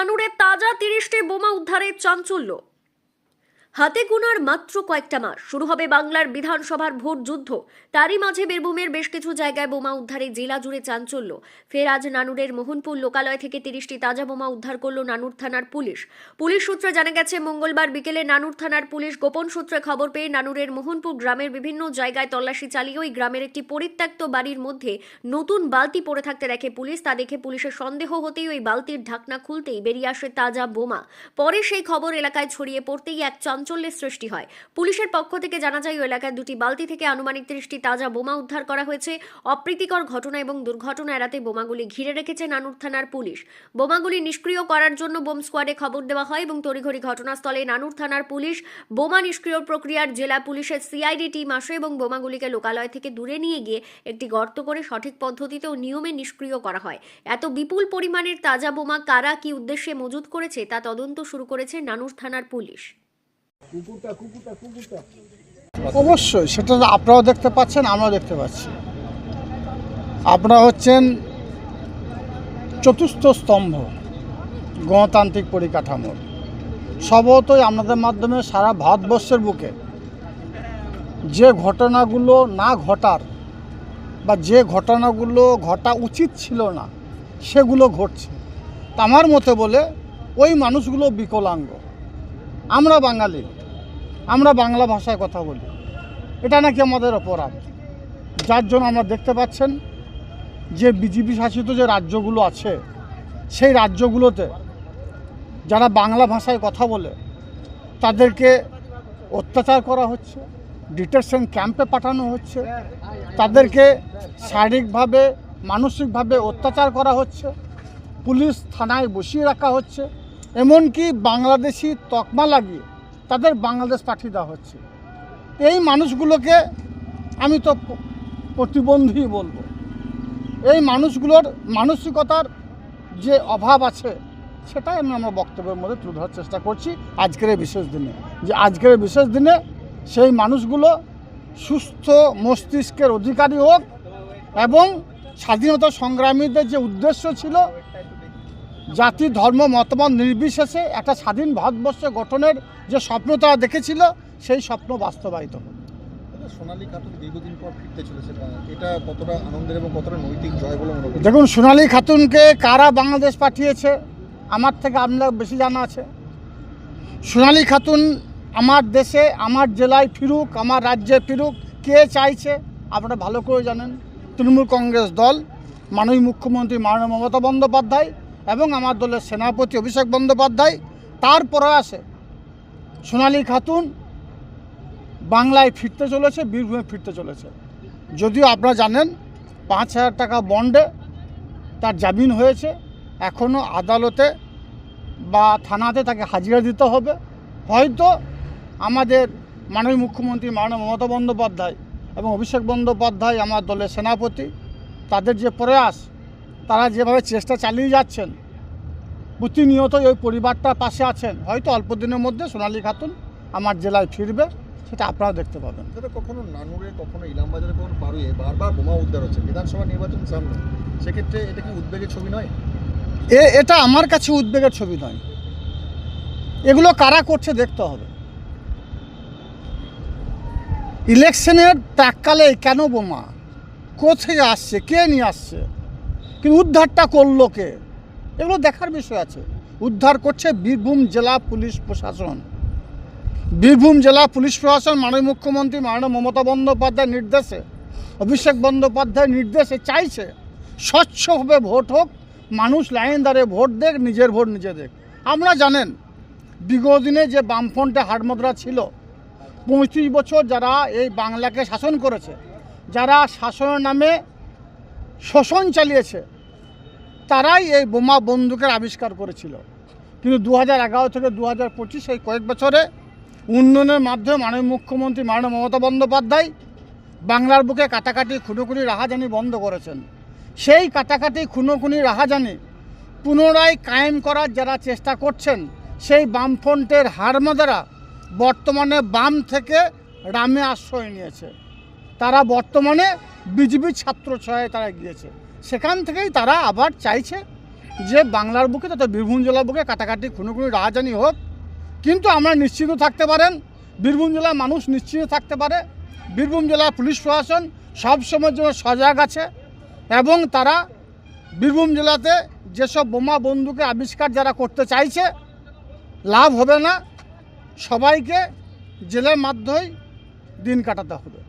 নানুরে তাজা তিরিশটি বোমা উদ্ধারের চাঞ্চল্য। হাতে গোনার মাত্র কয়েকটা মাস। শুরু হবে বাংলার বিধানসভার ভোট যুদ্ধ। তারই মাঝে বীরভূমের বেশ কিছু জায়গায় বোমা উদ্ধারে জেলা জুড়ে চাঞ্চল্য। ফের আজ নানুরের মোহনপুর লোকালয় থেকে তিরিশটি তাজা বোমা উদ্ধার করল নানুর থানার পুলিশ। পুলিশ সূত্রে জানা গেছে, মঙ্গলবার বিকেলে নানুর থানার পুলিশ গোপন সূত্রে খবর পেয়ে নানুরের মোহনপুর গ্রামের বিভিন্ন জায়গায় তল্লাশি চালিয়ে ওই গ্রামের একটি পরিত্যক্ত বাড়ির মধ্যে নতুন বালতি পড়ে থাকতে দেখে পুলিশ। তা দেখে পুলিশের সন্দেহ হতেই ওই বালতির ঢাকনা খুলতেই বেরিয়ে আসে তাজা বোমা। পরে সেই খবর এলাকায় ছড়িয়ে পড়তেই এক চাঞ্চল্যের সৃষ্টি হয়। পুলিশের পক্ষ থেকে জানা যায় ওই এলাকায় দুটি বালতি থেকে আনুমানিক ত্রিশটি তাজা বোমা উদ্ধার করা হয়েছে। অপ্রীতিকর ঘটনা এবং দুর্ঘটনা এড়াতে বোমাগুলি ঘিরে রেখেছে নানুর থানার পুলিশ। বোমাগুলি নিষ্ক্রিয় করার জন্য বোম স্কোয়াডে খবর দেওয়া হয় এবং তড়িঘড়ি ঘটনাস্থলে নানুর থানার পুলিশ বোমা নিষ্ক্রিয় প্রক্রিয়ার জেলা পুলিশের সিআইডি টিম আসে এবং বোমাগুলিকে লোকালয় থেকে দূরে নিয়ে গিয়ে একটি গর্ত করে সঠিক পদ্ধতিতে ও নিয়মে নিষ্ক্রিয় করা হয়। এত বিপুল পরিমাণের তাজা বোমা কারা কি উদ্দেশ্যে মজুত করেছে তা তদন্ত শুরু করেছে নানুর থানার পুলিশ। অবশ্যই, সেটা আপনারাও দেখতে পাচ্ছেন, আমরাও দেখতে পাচ্ছি। আপনারা হচ্ছেন চতুর্থ স্তম্ভ, গণতান্ত্রিক পরিকাঠামোর। স্বভাবতই আপনাদের মাধ্যমে সারা ভারতবর্ষের বুকে যে ঘটনাগুলো না ঘটার বা যে ঘটনাগুলো ঘটা উচিত ছিল না, সেগুলো ঘটছে। আমার মতে বলে ওই মানুষগুলো বিকলাঙ্গ। আমরা বাঙালি আমরা বাংলা ভাষায় কথা বলি। এটা নাকি আমাদের অপরাধ। যার জন্য আমরা দেখতে পাচ্ছেন যে বিজেপি শাসিত যে রাজ্যগুলো আছে, সেই রাজ্যগুলোতে যারা বাংলা ভাষায় কথা বলে, তাদেরকে অত্যাচার করা হচ্ছে ডিটেকশন ক্যাম্পে পাঠানো হচ্ছে, তাদেরকে শারীরিকভাবে, মানসিকভাবে অত্যাচার করা হচ্ছে, পুলিশ থানায় বসিয়ে রাখা হচ্ছে, এমনকি বাংলাদেশি তকমা লাগিয়ে তাদের বাংলাদেশ পাঠিয়ে দেওয়া হচ্ছে। এই মানুষগুলোকে আমি তো প্রতিবন্ধী বলব। এই মানুষগুলোর মানসিকতার যে অভাব আছে, সেটাই আমি আমার বক্তব্যের মধ্যে তুলে ধরার চেষ্টা করছি আজকের এই বিশেষ দিনে। যে আজকের এই বিশেষ দিনে সেই মানুষগুলো সুস্থ মস্তিষ্কের অধিকারী হোক এবং স্বাধীনতা সংগ্রামীদের যে উদ্দেশ্য ছিল জাতি ধর্ম মতামত নির্বিশেষে একটা স্বাধীন ভারতবর্ষ গঠনের যে স্বপ্ন তারা দেখেছিল সেই স্বপ্ন বাস্তবায়িত হোক। সোনালী খাতুন দীর্ঘদিন পর ফিরতে চলেছে এটা কতটা আনন্দের এবং কতটা নৈতিক জয় বলে মনে করি দেখুন সোনালী খাতুনকে কারা বাংলাদেশ পাঠিয়েছে আমার থেকে আপনার বেশি জানা আছে। সোনালী খাতুন আমার দেশে আমার জেলায় ফিরুক আমার রাজ্যে ফিরুক কে চাইছে আপনারা ভালো করে জানেন। তৃণমূল কংগ্রেস দল মাননীয় মুখ্যমন্ত্রী মাননীয় মমতা বন্দ্যোপাধ্যায় এবং আমার দলের সেনাপতি অভিষেক বন্দ্যোপাধ্যায়, তার প্রয়াসে সোনালী খাতুন বাংলায় ফিরতে চলেছে, বীরভূমে ফিরতে চলেছে। যদিও আপনারা জানেন, পাঁচ হাজার টাকা বন্ডে তার জামিন হয়েছে। এখনও আদালতে বা থানাতে তাকে হাজিরা দিতে হবে। হয়তো আমাদের মাননীয় মুখ্যমন্ত্রী মাননীয় মমতা বন্দ্যোপাধ্যায় এবং অভিষেক বন্দ্যোপাধ্যায়, আমার দলের সেনাপতি, তাদের যে প্রয়াস তারা যেভাবে চেষ্টা চালিয়ে যাচ্ছেন প্রতিনিয়ত ওই পরিবারটার পাশে আছেন হয়তো অল্প দিনের মধ্যে সোনালী খাতুন আমার জেলায় ফিরবে সেটা আপনারাও দেখতে পাবেন। কখনো নানুরে কখনো ইলামবাজারে কখনো পারুয়ে বারবার বোমা উদ্ধার হচ্ছে বিধানসভা নির্বাচন সামনে সেক্ষেত্রে এটা কি উদ্বেগের ছবি নয়? এ এটা আমার কাছে উদ্বেগের ছবি নয়। এগুলো কারা করছে দেখতে হবে। ইলেকশনের প্রাককালে কেন বোমা? কোথায় আসছে? কে নিয়ে আসছে? কিন্তু উদ্ধারটা করল কে? এগুলো দেখার বিষয় আছে। উদ্ধার করছে বীরভূম জেলা পুলিশ প্রশাসন। বীরভূম জেলা পুলিশ প্রশাসন, মাননীয় মুখ্যমন্ত্রী, মাননীয় মমতা বন্দ্যোপাধ্যায়ের নির্দেশে, অভিষেক বন্দ্যোপাধ্যায়ের নির্দেশে চাইছে, স্বচ্ছভাবে ভোট হোক, মানুষ লাইন দাঁড়িয়ে ভোট দেখ, নিজের ভোট নিজে দেখ। আমরা জানেন, বিগত দিনে যে বামফ্রন্টে হাটমদ্রা ছিল, পঁয়ত্রিশ বছর যারা এই বাংলাকে শাসন করেছে, যারা শাসনের নামে শোষণ চালিয়েছে তারাই এই বোমা বন্দুকের আবিষ্কার করেছিল। কিন্তু দু হাজার এগারো থেকে দু হাজার পঁচিশ এই কয়েক বছরে উন্নয়নের মাধ্যমে মাননীয় মুখ্যমন্ত্রী মাননীয় মমতা বন্দ্যোপাধ্যায় বাংলার বুকে কাটাকাটি, খুনোখুনি, রাহাজানি বন্ধ করেছেন। সেই কাটাকাটি, খুনোখুনি, রাহাজানি পুনরায় কায়েম করার যারা চেষ্টা করছেন, সেই বামফ্রন্টের হারমাদারা বর্তমানে বাম থেকে রামে আশ্রয় নিয়েছে। তারা বর্তমানে বিজেপি ছাত্র ছয়ে তারা গিয়েছে। সেখান থেকেই তারা আবার চাইছে যে বাংলার বুকে তথা বীরভূম জেলার বুকে কাটাকাটি খুনোখুনি রাহাজানি হোক। কিন্তু আমরা নিশ্চিত থাকতে পারেন, বীরভূম জেলার মানুষ নিশ্চিত থাকতে পারে, বীরভূম জেলার পুলিশ প্রশাসন সবসময়ের জন্য সজাগ আছে এবং তারা বীরভূম জেলাতে যেসব বোমা বন্দুকের আবিষ্কার যারা করতে চাইছে, লাভ হবে না। সবাইকে জেলের মাধ্যমেই দিন কাটাতে হবে।